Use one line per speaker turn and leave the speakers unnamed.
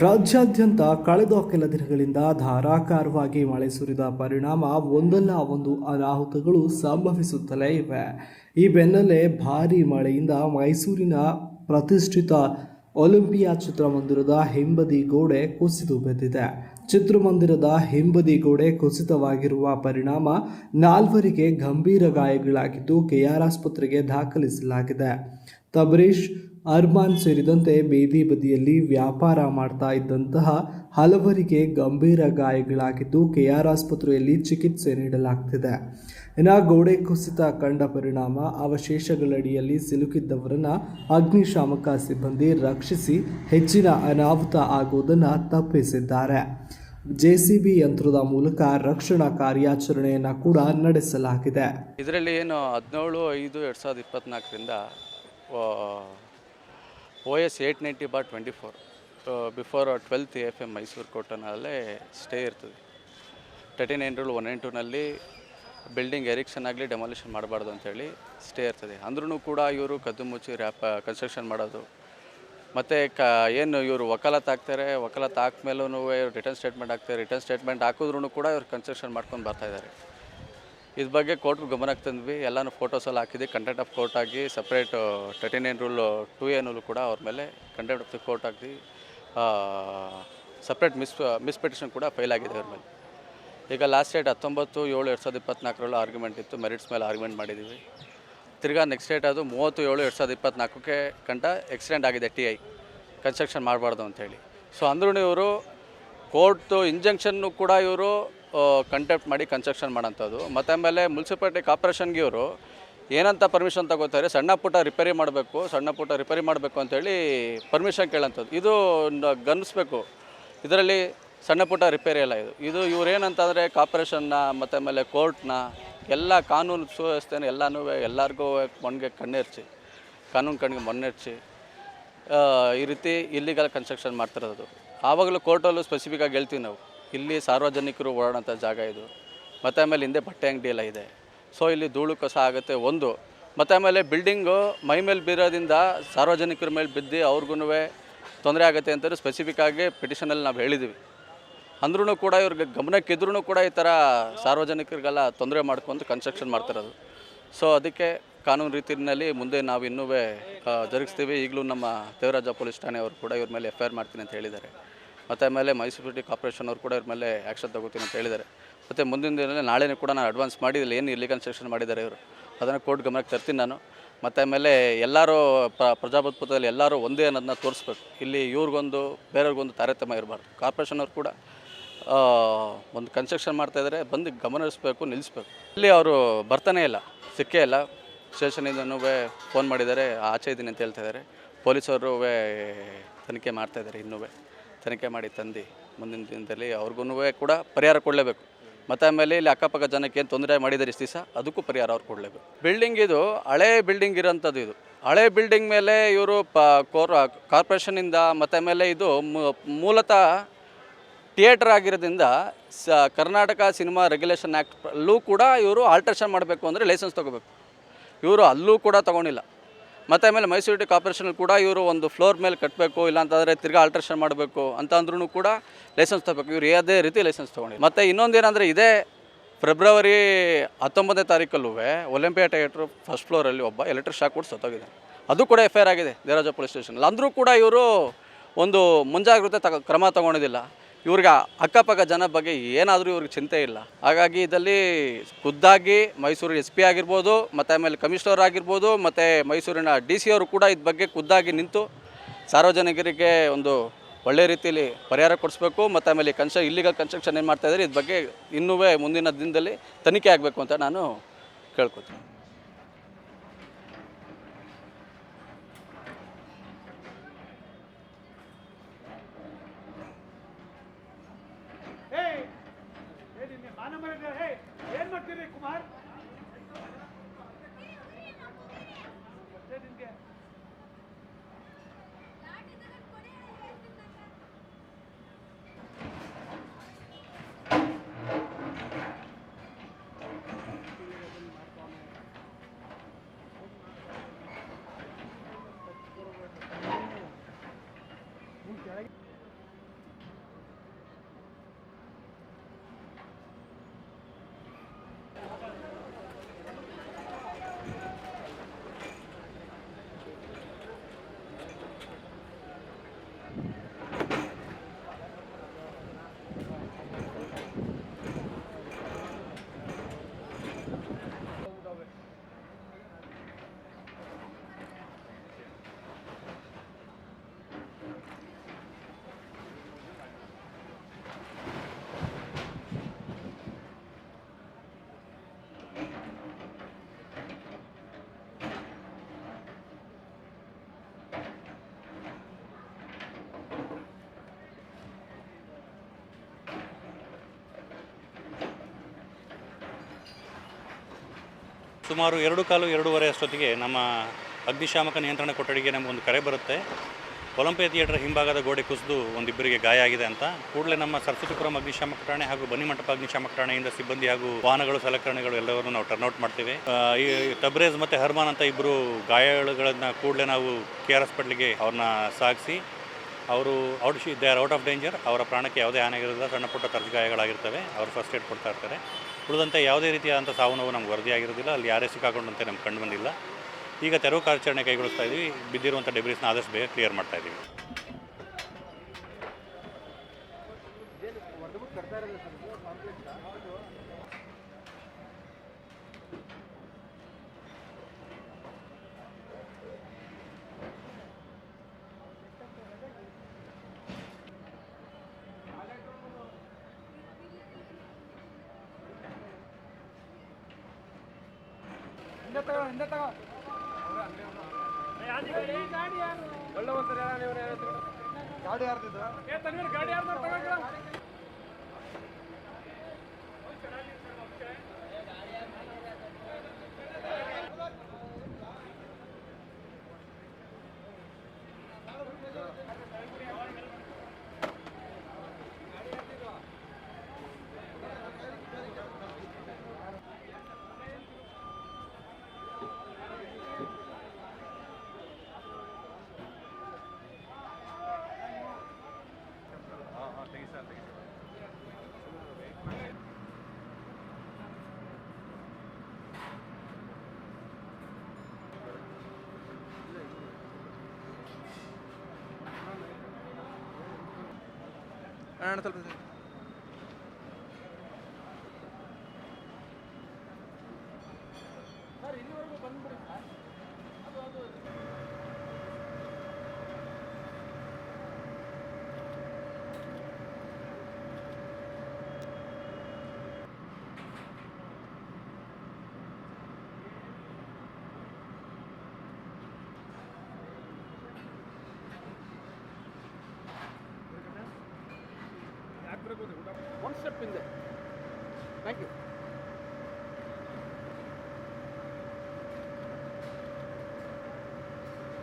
ರಾಜ್ಯಾದ್ಯಂತ ಕಳೆದ ಕೆಲ ದಿನಗಳಿಂದ ಧಾರಾಕಾರವಾಗಿ ಮಳೆ ಸುರಿದ ಪರಿಣಾಮ ಒಂದಲ್ಲ ಒಂದು ಅನಾಹುತಗಳು ಸಂಭವಿಸುತ್ತಲೇ ಇವೆ. ಈ ಬೆನ್ನಲ್ಲೇ ಭಾರೀ ಮಳೆಯಿಂದ ಮೈಸೂರಿನ ಪ್ರತಿಷ್ಠಿತ ಒಲಿಂಪಿಯಾ ಚಿತ್ರಮಂದಿರದ ಹಿಂಬದಿ ಗೋಡೆ ಕುಸಿದು ಬಿದ್ದಿದೆ. ಚಿತ್ರಮಂದಿರದ ಹಿಂಬದಿ ಗೋಡೆ ಕುಸಿತವಾಗಿರುವ ಪರಿಣಾಮ ನಾಲ್ವರಿಗೆ ಗಂಭೀರ ಗಾಯಗಳಾಗಿದ್ದು ಕೆಆರ್ ಆಸ್ಪತ್ರೆಗೆ ದಾಖಲಿಸಲಾಗಿದೆ. ತಬರೀಶ್ ಅರ್ಮಾನ್ ಸೇರಿದಂತೆ ಬೀದಿ ಬದಿಯಲ್ಲಿ ವ್ಯಾಪಾರ ಮಾಡ್ತಾ ಇದ್ದಂತಹ ಹಲವರಿಗೆ ಗಂಭೀರ ಗಾಯಗಳಾಗಿದ್ದು ಕೆಆರ್ ಆಸ್ಪತ್ರೆಯಲ್ಲಿ ಚಿಕಿತ್ಸೆ ನೀಡಲಾಗ್ತಿದೆ. ಇನ್ನು ಗೋಡೆ ಕುಸಿತ ಕಂಡ ಪರಿಣಾಮ, ಅವಶೇಷಗಳಡಿಯಲ್ಲಿ ಸಿಲುಕಿದ್ದವರನ್ನು ಅಗ್ನಿಶಾಮಕ ಸಿಬ್ಬಂದಿ ರಕ್ಷಿಸಿ ಹೆಚ್ಚಿನ ಅನಾಹುತ ಆಗುವುದನ್ನು ತಪ್ಪಿಸಿದ್ದಾರೆ. ಜೆಸಿಬಿ ಯಂತ್ರದ ಮೂಲಕ ರಕ್ಷಣಾ ಕಾರ್ಯಾಚರಣೆಯನ್ನು ಕೂಡ ನಡೆಸಲಾಗಿದೆ.
ಇದರಲ್ಲಿ ಏನು ಹದಿನೇಳು, ಐದು, ಎರಡು ಸಾವಿರದ ಇಪ್ಪತ್ತ್ನಾಲ್ಕರಿಂದ O S eight ninety bar twenty four. Before twelfth F M Mysuru ಕೋಟನಲ್ಲೇ stay ಇರ್ತದೆ. Thirty nine rule one and ಟೂನಲ್ಲಿ building erection ಆಗಲಿ ಡೆಮಾಲಿಷನ್ ಮಾಡಬಾರ್ದು ಅಂತೇಳಿ ಸ್ಟೇ ಇರ್ತದೆ. ಅಂದ್ರೂ ಕೂಡ ಇವರು ಕದ್ದು ಮುಚ್ಚಿ ರ್ಯಾಪ ಕನ್ಸ್ಟ್ರಕ್ಷನ್ ಮಾಡೋದು. ಮತ್ತು ಕ, ಏನು ಇವರು ವಕಾಲತ್ ಹಾಕ್ತಾರೆ ವಕಾಲತ್ ಹಾಕ್ಮೇಲೂ ರಿಟರ್ನ್ ಸ್ಟೇಟ್ಮೆಂಟ್ ಹಾಕ್ತಾರೆ ರಿಟರ್ನ್ ಸ್ಟೇಟ್ಮೆಂಟ್ ಹಾಕಿದ್ರೂ ಕೂಡ ಇವರು ಕನ್ಸ್ಟ್ರಕ್ಷನ್ ಮಾಡ್ಕೊಂಡು ಬರ್ತಾ ಇದ್ದಾರೆ. ಇದ್ರ ಬಗ್ಗೆ ಕೋರ್ಟ್ ಗಮನಕ್ಕೆ ತಂದ್ವಿ. ಎಲ್ಲನೂ ಫೋಟೋಸ್ ಎಲ್ಲ ಹಾಕಿದ್ವಿ. ಕಂಟೆಂಟ್ ಆಫ್ ಕೋರ್ಟ್ ಆಗಿ separate thirty nine rule two ಎನಲ್ಲೂ ಕೂಡ ಅವ್ರ ಮೇಲೆ ಕಂಟೆಂಟ್ ಆಫ್ ಕೋರ್ಟ್ ಆಗಿ ಸಪ್ರೇಟ್ ಮಿಸ್ ಮಿಸ್ ಪೆಟಿಷನ್ ಕೂಡ ಫೈಲ್ ಆಗಿದೆ ಅವ್ರ ಮೇಲೆ. ಈಗ ಲಾಸ್ಟ್ ಡೇಟ್ ಹತ್ತೊಂಬತ್ತು ಏಳು ಎರಡು ಸಾವಿರದ ಇಪ್ಪತ್ನಾಲ್ಕರಲ್ಲೂ ಆರ್ಗ್ಯುಮೆಂಟ್ ಇತ್ತು. ಮೆರಿಟ್ಸ್ ಮೇಲೆ ಆರ್ಗ್ಯುಮೆಂಟ್ ಮಾಡಿದ್ದೀವಿ ತಿರ್ಗಾ ನೆಕ್ಸ್ಟ್ ಡೇಟ್ ಅದು ಮೂವತ್ತು ಏಳು ಎರಡು ಸಾವಿರದ ಇಪ್ಪತ್ನಾಲ್ಕಕ್ಕೆ ಕಂಟ ಎಕ್ಸಿಡೆಂಟ್ ಆಗಿದೆ ಟಿ ಐ ಕನ್ಸ್ಟ್ರಕ್ಷನ್ ಮಾಡಬಾರ್ದು ಅಂತೇಳಿ ಸೊ ಅಂದ್ರೂ ಇವರು ಕೋರ್ಟು ಇಂಜಂಕ್ಷನ್ನು ಕೂಡ ಇವರು ಕಂಟೆಕ್ಟ್ ಮಾಡಿ ಕನ್ಸ್ಟ್ರಕ್ಷನ್ ಮಾಡೋಂಥದ್ದು. ಮತ್ತು ಆಮೇಲೆ ಮುನ್ಸಿಪಾಲ್ಟಿ ಕಾರ್ಪೊರೇಷನ್ಗೆ ಇವರು ಏನಂತ ಪರ್ಮಿಷನ್ ತಗೋತಾರೆ ಸಣ್ಣ ಪುಟ್ಟ ರಿಪೇರಿ ಮಾಡಬೇಕು, ಸಣ್ಣ ಪುಟ್ಟ ರಿಪೇರಿ ಮಾಡಬೇಕು ಅಂತೇಳಿ ಪರ್ಮಿಷನ್ ಕೇಳೋಂಥದ್ದು. ಇದು ಗಮನಿಸ್ಬೇಕು. ಇದರಲ್ಲಿ ಸಣ್ಣ ಪುಟ್ಟ ರಿಪೇರಿ ಎಲ್ಲ ಇದು. ಇದು ಇವ್ರು ಏನಂತಂದರೆ ಕಾರ್ಪೊರೇಷನ್ನ ಮತ್ತು ಆಮೇಲೆ ಕೋರ್ಟ್ನ ಎಲ್ಲ ಕಾನೂನು ಸುವ್ಯವಸ್ಥೆನ ಎಲ್ಲನೂ ಎಲ್ಲರಿಗೂ ಮಣ್ಣಿಗೆ ಕಣ್ಣೆರ್ಚಿ. ಕಾನೂನು ಕಣ್ಣಿಗೆ ಮಣ್ಣೆರ್ಚಿ ಈ ರೀತಿ ಇಲ್ಲಿಗಲ್ ಕನ್ಸ್ಟ್ರಕ್ಷನ್ ಮಾಡ್ತಿರೋದು. ಆವಾಗಲೂ ಕೋರ್ಟಲ್ಲೂ ಸ್ಪೆಸಿಫಿಕ್ಕಾಗಿ ಹೇಳ್ತೀವಿ ನಾವು. ಇಲ್ಲಿ ಸಾರ್ವಜನಿಕರು ಓಡಾಡೋಂಥ ಜಾಗ ಇದು. ಮತ್ತು ಆಮೇಲೆ ಹಿಂದೆ ಬಟ್ಟೆ ಅಂಗಡಿ ಎಲ್ಲ ಇದೆ. ಸೊ ಇಲ್ಲಿ ಧೂಳು ಕಸ ಆಗುತ್ತೆ ಒಂದು. ಮತ್ತು ಆಮೇಲೆ ಬಿಲ್ಡಿಂಗು ಮೈ ಮೇಲೆ ಬೀರೋದ್ರಿಂದ ಸಾರ್ವಜನಿಕರ ಮೇಲೆ ಬಿದ್ದು ಅವ್ರಿಗೂ ತೊಂದರೆ ಆಗುತ್ತೆ ಅಂತಲೂ ಸ್ಪೆಸಿಫಿಕ್ ಆಗಿ ಪಿಟಿಷನಲ್ಲಿ ನಾವು ಹೇಳಿದ್ದೀವಿ ಅಂದ್ರೂ ಕೂಡ ಇವ್ರಿಗೆ ಗಮನಕ್ಕಿದ್ರೂ ಕೂಡ ಈ ಥರ ಸಾರ್ವಜನಿಕರಿಗೆಲ್ಲ ತೊಂದರೆ ಮಾಡ್ಕೊಂಡು ಕನ್ಸ್ಟ್ರಕ್ಷನ್ ಮಾಡ್ತಿರೋದು ಸೊ ಅದಕ್ಕೆ ಕಾನೂನು ರೀತಿಯಲ್ಲಿ ಮುಂದೆ ನಾವು ಇನ್ನೂ ಜರುಗಿಸ್ತೀವಿ. ಈಗಲೂ ನಮ್ಮ ದೇವರಾಜ ಪೊಲೀಸ್ ಠಾಣೆಯವರು ಕೂಡ ಇವ್ರ ಮೇಲೆ ಎಫ್ ಮಾಡ್ತೀನಿ ಅಂತ ಹೇಳಿದ್ದಾರೆ. ಮತ್ತು ಆಮೇಲೆ ಮೈಸೂರು ಸಿಟಿ ಕಾರ್ಪೊರೇಷನ್ ಅವರು ಕೂಡ ಇವ್ರ ಮೇಲೆ ಆ್ಯಕ್ಷನ್ ತಗೋತೀನಿ ಅಂತ ಹೇಳಿದ್ದಾರೆ. ಮತ್ತು ಮುಂದಿನ ದಿನದಲ್ಲಿ ನಾಳೆನೇ ಕೂಡ ನಾನು ಅಡ್ವಾನ್ಸ್ ಮಾಡಿದಿಲ್ಲ ಏನು ಇಲ್ಲಿ ಕನ್ಸ್ಟ್ರಕ್ಷನ್ ಮಾಡಿದ್ದಾರೆ ಇವರು. ಅದನ್ನು ಕೋರ್ಟ್ ಗಮನಕ್ಕೆ ತರ್ತೀನಿ ನಾನು. ಮತ್ತು ಆಮೇಲೆ ಎಲ್ಲರೂ ಪ್ರ, ಪ್ರಜಾಪ್ರಭುತ್ವದಲ್ಲಿ ಎಲ್ಲರೂ ಒಂದೇ ಅನ್ನೋದನ್ನ ತೋರಿಸ್ಬೇಕು. ಇಲ್ಲಿ ಇವ್ರಿಗೊಂದು, ಬೇರೆಯವ್ರಿಗೊಂದು ತಾರತಮ್ಯ ಇರಬಾರ್ದು. ಕಾರ್ಪೊರೇಷನ್ ಅವ್ರು ಕೂಡ ಒಂದು ಕನ್ಸ್ಟ್ರಕ್ಷನ್ ಮಾಡ್ತಾಯಿದ್ದಾರೆ ಬಂದು ಗಮನಿಸಬೇಕು ನಿಲ್ಲಿಸ್ಬೇಕು ಇಲ್ಲಿ ಅವರು ಬರ್ತಾನೇ ಇಲ್ಲ, ಸಿಕ್ಕೇ ಇಲ್ಲ. ಸ್ಟೇಷನಿಂದನೂ ಫೋನ್ ಮಾಡಿದ್ದಾರೆ, ಆಚೆ ಇದ್ದೀನಿ ಅಂತ ಹೇಳ್ತಾ ಇದ್ದಾರೆ. ಪೊಲೀಸರು ತನಿಖೆ ಮಾಡ್ತಾಯಿದ್ದಾರೆ ಇನ್ನೂ ತನಿಖೆ ಮಾಡಿ ತಂದು ಮುಂದಿನ ದಿನದಲ್ಲಿ ಅವ್ರಿಗೂ ಕೂಡ ಪರಿಹಾರ ಕೊಡಲೇಬೇಕು. ಮತ್ತು ಆಮೇಲೆ ಇಲ್ಲಿ ಅಕ್ಕಪಕ್ಕ ಜನಕ್ಕೆ ಏನು ತೊಂದರೆ ಮಾಡಿದರೆ ಇಷ್ಟು ದಿವಸ, ಅದಕ್ಕೂ ಪರಿಹಾರ ಅವ್ರು ಕೊಡಲೇಬೇಕು. ಬಿಲ್ಡಿಂಗ್ ಇದು ಹಳೆ ಬಿಲ್ಡಿಂಗ್ ಇರೋಂಥದ್ದು ಇದು. ಹಳೆ ಬಿಲ್ಡಿಂಗ್ ಮೇಲೆ ಇವರು ಪ, ಕೋರ್ ಕಾರ್ಪೊರೇಷನಿಂದ ಮತ್ತು ಆಮೇಲೆ ಇದು ಮೂಲತಃ ಥಿಯೇಟರ್ ಆಗಿರೋದ್ರಿಂದ ಸ, ಕರ್ನಾಟಕ ಸಿನಿಮಾ ರೆಗ್ಯುಲೇಷನ್ ಆ್ಯಕ್ಟಲ್ಲೂ ಕೂಡ ಇವರು ಆಲ್ಟ್ರೇಷನ್ ಮಾಡಬೇಕು ಅಂದರೆ ಲೈಸೆನ್ಸ್ ತೊಗೋಬೇಕು. ಇವರು ಅಲ್ಲೂ ಕೂಡ ತೊಗೊಂಡಿಲ್ಲ. ಮತ್ತು ಆಮೇಲೆ ಮೈಸೂರು ಟಿ ಕಾರ್ಪೊರೇಷನಲ್ಲಿ ಕೂಡ ಇವರು ಒಂದು ಫ್ಲೋರ್ ಮೇಲೆ ಕಟ್ಟಬೇಕು ಇಲ್ಲಾಂತಂದರೆ ತಿರ್ಗಾ ಆಲ್ಟ್ರೇಷನ್ ಮಾಡಬೇಕು ಅಂತ ಅಂದ್ರೂ ಕೂಡ ಲೈಸೆನ್ಸ್ ತಗೋಬೇಕು. ಇವರು ಯಾವುದೇ ರೀತಿ ಲೈಸೆನ್ಸ್ ತೊಗೊಂಡಿ ಮತ್ತು ಏನಂದರೆ ಇದೇ ಫೆಬ್ರವರಿ ಹತ್ತೊಂಬತ್ತನೇ ತಾರೀಕಲ್ಲೂ ಒಲಿಂಪಿಯಾ ಥಿಯೇಟ್ರು ಫಸ್ಟ್ ಫ್ಲೋರಲ್ಲಿ ಒಬ್ಬ ಎಲೆಕ್ಟ್ರಿಕ್ ಶಾಕ್ ಕೂಡ ಸತ್ತೋಗಿದೆ. ಅದು ಕೂಡ ಎಫ್ ಐ ಆರ್ ಆಗಿದೆ, ದೇವರಾಜ ಪೊಲೀಸ್ ಸ್ಟೇಷನ್ ಅಂದರೂ ಕೂಡ ಇವರು ಒಂದು ಮುಂಜಾಗ್ರತೆ ತಗ ಕ್ರಮ ತಗೊಂಡಿದ್ದಿಲ್ಲ. ಇವ್ರಿಗೆ ಅಕ್ಕಪಕ್ಕ ಜನ ಬಗ್ಗೆ ಏನಾದರೂ ಇವ್ರಿಗೆ ಚಿಂತೆ ಇಲ್ಲ. ಹಾಗಾಗಿ ಇದರಲ್ಲಿ ಖುದ್ದಾಗಿ ಮೈಸೂರು ಎಸ್ ಪಿ ಆಗಿರ್ಬೋದು, ಮತ್ತು ಆಮೇಲೆ ಕಮಿಷನರ್ ಆಗಿರ್ಬೋದು, ಮತ್ತು ಮೈಸೂರಿನ ಡಿ ಸಿ ಅವರು ಕೂಡ ಇದ್ರ ಬಗ್ಗೆ ಖುದ್ದಾಗಿ ನಿಂತು ಸಾರ್ವಜನಿಕರಿಗೆ ಒಂದು ಒಳ್ಳೆ ರೀತಿಯಲ್ಲಿ ಪರಿಹಾರ ಕೊಡಿಸ್ಬೇಕು, ಮತ್ತು ಆಮೇಲೆ ಕನ್ಸ್ಟ್ರ ಇಲ್ಲಿಗಲ್ ಕನ್ಸ್ಟ್ರಕ್ಷನ್ ಏನು ಮಾಡ್ತಾ ಇದ್ದಾರೆ ಇದ್ರ ಬಗ್ಗೆ ಇನ್ನೂ ಮುಂದಿನ ದಿನದಲ್ಲಿ ತನಿಖೆ ಆಗಬೇಕು ಅಂತ ನಾನು ಕೇಳ್ಕೊತೀನಿ.
ನಿನ್ನೆ ಮಾನ ಮರ್ಯಾದೆ ಹೇ ಏನ್ ಮಾಡ್ತೀರಿ ಕುಮಾರ್
ಸುಮಾರು ಎರಡು ಕಾಲು ಎರಡೂವರೆ ಅಷ್ಟೊತ್ತಿಗೆ ನಮ್ಮ ಅಗ್ನಿಶಾಮಕ ನಿಯಂತ್ರಣ ಕೊಠಡಿಗೆ ನಮಗೊಂದು ಕರೆ ಬರುತ್ತೆ. ಒಲಂಪಿಯ ಥಿಯೇಟರ್ ಹಿಂಭಾಗದ ಗೋಡೆ ಕುಸಿದು ಒಂದಿಬ್ಬರಿಗೆ ಗಾಯ ಆಗಿದೆ ಅಂತ. ಕೂಡಲೇ ನಮ್ಮ ಸರಸ್ವತಿಪುರಂ ಅಗ್ನಿಶಾಮಕ ಠಾಣೆ ಹಾಗೂ ಬನ್ನಿಮಂಟಪ ಅಗ್ನಿಶಾಮಕ ಠಾಣೆಯಿಂದ ಸಿಬ್ಬಂದಿ ಹಾಗೂ ವಾಹನಗಳು, ಸಲಕರಣೆಗಳು ಎಲ್ಲವನ್ನು ನಾವು ಟರ್ನ್ಔಟ್ ಮಾಡ್ತೀವಿ. ಈ ತಬ್ರೇಜ್ ಮತ್ತು ಹರ್ಮಾನ್ ಅಂತ ಇಬ್ಬರು ಗಾಯಗಳನ್ನು ಕೂಡಲೇ ನಾವು ಕೆ ಆರ್ ಹಾಸ್ಪಿಟ್ಲಿಗೆ ಅವ್ರನ್ನ ಸಾಗಿಸಿ, ಅವರು out, they are out of danger. ಅವರ ಪ್ರಾಣಕ್ಕೆ ಯಾವುದೇ ಹಾನಿ ಇರೋದಿಲ್ಲ ಸಣ್ಣ ಪುಟ್ಟ ತರ್ಜು ಗಾಯಗಳಾಗಿರ್ತವೆ. ಅವರು ಫಸ್ಟ್ ಏಡ್ ಕೊಡ್ತಾ ಇರ್ತಾರೆ. ಉಳಿದಂತೆ ಯಾವುದೇ ರೀತಿಯಾದಂಥ ಸಾವು ನೋವು ನಮ್ಗೆ ವರದಿಯಾಗಿರೋದಿಲ್ಲ ಅಲ್ಲಿ ಯಾರೇ ಸಿಕ್ಕಾಕೊಂಡಂತೆ ನಮ್ಗೆ ಕಂಡು ಬಂದಿಲ್ಲ. ಈಗ ತೆರವು ಕಾರ್ಯಾಚರಣೆ ಕೈಗೊಳಿಸ್ತಾ ಇದ್ದೀವಿ ಬಿದ್ದಿರುವಂಥ ಡೆಬ್ರಿಸ್ನ ಆದಷ್ಟು ಬೇಗ ಕ್ಲಿಯರ್ ಮಾಡ್ತಾ ಇದ್ದೀವಿ
ಹಿಂದೆ ತಗೋ ಹಿಂದೆ ತಗೋ ಗಾಡಿ ಯಾರು? ಒಳ್ಳೆ ಒಂದ್ಸರಿ ಗಾಡಿ ಯಾರ್ದಿದ್ದು ಗಾಡಿ ಯಾರ್ದು ತಗೋ ਅਨੰਤ One step in there. Thank you.